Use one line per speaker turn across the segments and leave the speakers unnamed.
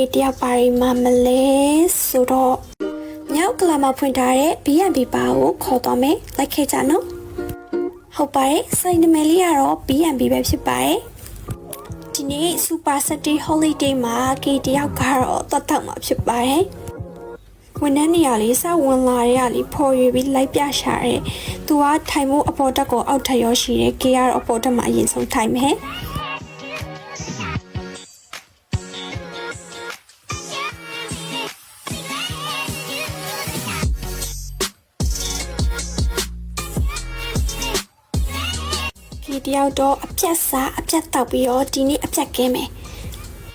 ကေတယောက်ပါရီမှာမလဲဆိုတော့မြောက်ကလာမှာဖွင့်ထားတဲ့ B&B ပါကိုခေါ်သွားမယ်လိုက်ခဲ့ကြနော်ဟုတ်ပါတယ်စိုက်နမယ်လေးကတော့ B&B ပဲဖြစ်ပါတယ်ဒီနေ့ Super City Holiday မှာကေတယောက်ကတော့တတ်တော့မှာဖြစ်ပါတယ်ဝန်ထမ်းနေရာလေးစဝင်လာတဲ့ကလေးဖော်ရွေပြီးလိုက်ပြရှာတယ်။သူကထိုင်မှုအပေါ်တက်ကိုအောက်ထပ်ရောရှိတယ်။ကေကတော့အပေါ်တက်မှာအရင်ဆုံးထိုင်မယ်။ တယောက်တော့အပြက်စားအပြက်တောက်ပြီးတော့ဒီနေ့အပြက်ကင်းမယ်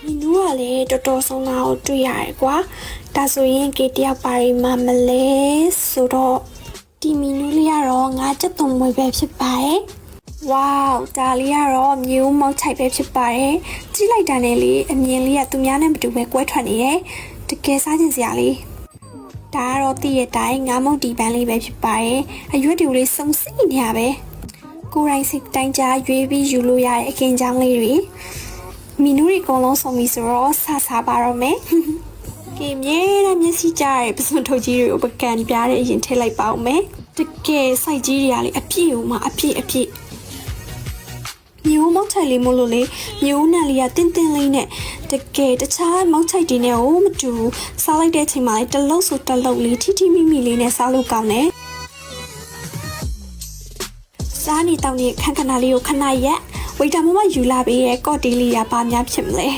မီနူးကလည်းတော်တော်ဆုံးတာကိုတွေ့ရတယ်ကွာဒါဆိုရင်ကေတယောက်ပါရီမှာမလဲဆိုတော့ဒီမီနူးလေးကတော့ငါးချက်သွန်မွေပဲဖြစ်ပါတယ်ဝေါဒါလေးကတော့မျိုးမောက်ချိုက်ပဲဖြစ်ပါတယ်ကြည့်လိုက်တာနဲ့လေအမြင်လေးကသူများနဲ့မတူပဲကွဲထွက်နေတယ်တကယ်စားကျင်စရာလေးဒါကတော့တည့်ရတိုင်းငါးမုတ်တီပန်းလေးပဲဖြစ်ပါတယ်အရွက်တူလေးစုံစိနေရပဲ ကိုယ်တိုင်စိတ်တိုင်းကြားရွေးပြီးယူလို့ရတဲ့အကင်ချောင်းလေးတွေမီနူတွေအကုန်လုံးစုံပြီဆိုတော့ဆဆပါတော့မယ်ကဲမြဲတဲ့မျက်စိကြားရဲ့ပစွန်ထုတ်ကြီးတွေကိုပကံပြားတဲ့အရင်ထည့်လိုက်ပါဦးမယ်တကယ်စိုက်ကြီးတွေကလေအပြည့်ဦးမှာအပြည့်အပြည့်မျိုးမောက်ချိုက်လေးမို့လို့လေမျိုးနံလေးကတင်းတင်းလေးနဲ့တကယ်တခြားမောက်ချိုက်တွေနဲ့ဟိုမတူဘူးစားလိုက်တဲ့အချိန်မှာလေတစ်လုံးဆိုတစ်လုံးလေးထိထိမိမိလေးနဲ့စားလို့ကောင်းတယ် စားနေတောင်းနေခန်းခဏလေးကိုခဏရက်ဝိတာမမယူလာပေးရဲ့ကော့တီလေးရပါများဖြစ်မလဲ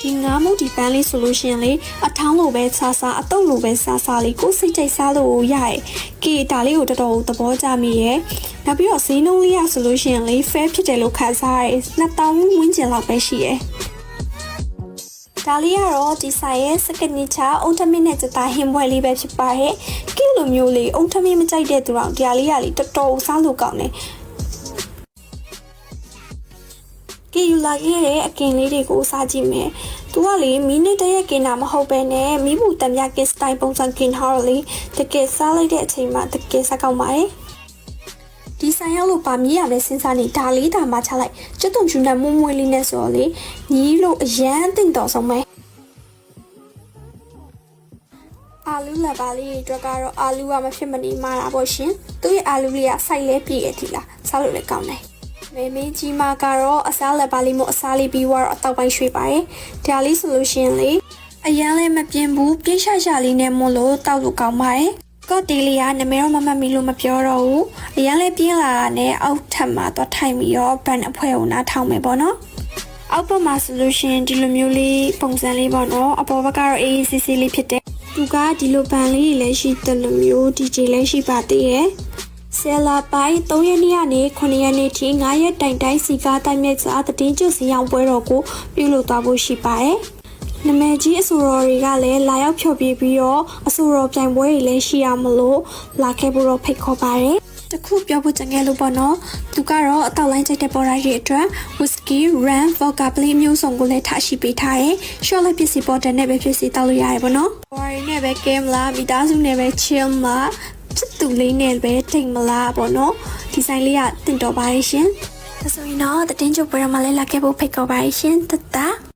ဒီငါးမုတ်ဒီပန်းလေးဆိုလို့ရှရင်လေအထောင်းလိုပဲစားစားအတုပ်လိုပဲစားစားလေးကိုယ်စိတ်ကြိုက်စားလို့ရရဲ့ကေဒါလေးကိုတော်တော်သဘောကျမိရဲ့နောက်ပြီးတော့ဈေးနှုန်းလေးရဆိုလို့ရှရင်လေ fair ဖြစ်တယ်လို့ခန်းစားရဲ2000ဝန်းကျင်လောက်ပဲရှိရဲ့ဒါလေးကတော့ဒီဆိုင်ရဲ့ signature အုံထမင်းနဲ့စတာဟင်းပွဲလေးပဲဖြစ်ပါတယ်။ ကိလိုမျိုးလေးအုံထမင်းမကြိုက်တဲ့သူတော့ဒီဟာလေးကလေတော်တော်စားလို့ကောင်းတယ်။ကီယူလာခဲ့တဲ့အကင်လေးတွေကိုစားကြည့်မယ်။သူကလေမီနစ်တရက်ကင်တာမဟုတ်ပဲနဲ့မိဘူးတံမြကင်စတိုင်ပုံစံကင်ဟော်လေတကယ်စားလိုက်တဲ့အချိန်မှာတကယ်စားကောင်းပါတယ်။ဒီဆိုင်ရောက်လို့ပါမြည်ရမယ်စဉ်းစားနေဒါလေးတာမှချလိုက်ကျွတ်တုံချူနဲ့မွမွေးလေးနဲ့ဆိုတော့လေညီလို့အရန်တင်တော်ဆုံးပဲ အာလူလက်ပါလေးတွေအတွက်ကတော့အာလူကမဖြစ်မနေမာတာပေါ့ရှင်သူ့ရဲ့အာလူလေးကစိုက်လဲပြည့်ရထီလားစားလို့လည်းကောင်းတယ်မေမေကြီးမကတော့အစားလက်ပါလေးမို့အစားလေးပြီးတော့အတော့ပိုင်းရွှေ့ပါတယ်ဒါလေးဆိုလို့ရှင်လေအရန်လည်းမပြင်းဘူးပြင်းရှာရှာလေးနဲ့မို့လို့တောက်လို့ကောင်းပါတယ်ကော့တီလီယာနမေရောမမမီလို့မပြောတော့ဘူးအရန်လည်းပြင်းလာတာနဲ့အောက်ထပ်မှာတော့ထိုင်ပြီးတော့ဘန်အဖွဲကိုနားထောင်မယ်ပေါ့နော်အောက်ဘက်မှာဆိုလို့ရှရင်ဒီလိုမျိုးလေးပုံစံလေးပေါ့နော်အပေါ်ဘက်ကတော့အေးအေးဆေးဆေးလေးဖြစ်တယ် သူကဒီလိုဘန်လေးတွေလည်းရှိတယ်လို့မျိုး DJ လည်းရှိပါသေးရဲ့ဆယ်လာပိုင်း3ရက်နေ့ကနေ9ရက်နေ့ထိ9ရက်တိုင်တိုင်စီကားတိုင်မြက်စာတည်င်းကျွစီအောင်ပွဲတော်ကိုပြုလုပ်သွားဖို့ရှိပါတယ်နမဲကြီးအဆိုတော်တွေကလည်းလာရောက်ဖျော်ဖြေပြီးတော့အဆိုတော်ပြိုင်ပွဲတွေလည်းရှိရမလို့လာခဲ့ဖို့တော့ဖိတ်ခေါ်ပါတယ် တခုပြောဖို့ကြံခဲ့လို့ပေါ့နော်သူကတော့အတော့လိုင်းချိတ်တဲ့ပေါ်ရိုက်ရဲ့အတွက် whisky rum vodka ပလေးမျိုးစုံကိုလည်းထားရှိပေးထားတယ် short လိုက်ပစ္စည်းပေါ်တယ်နဲ့ပဲဖြစ်စီတောက်လို့ရတယ်ပေါ့နော်ပေါ်ရိုက်နဲ့ပဲ game လားမိသားစုနဲ့ပဲ chill လားဖြစ်သူလေးနဲ့ပဲထိတ်မလားပေါ့နော်ဒီဆိုင်လေးကတင်တော်ပါရဲ့ရှင်ဒါဆိုရင်တော့တည်င်းချုပ်ပွဲမှာလည်းလာခဲ့ဖို့ဖိတ်ခေါ်ပါရဲ့ရှင်တတ်တာ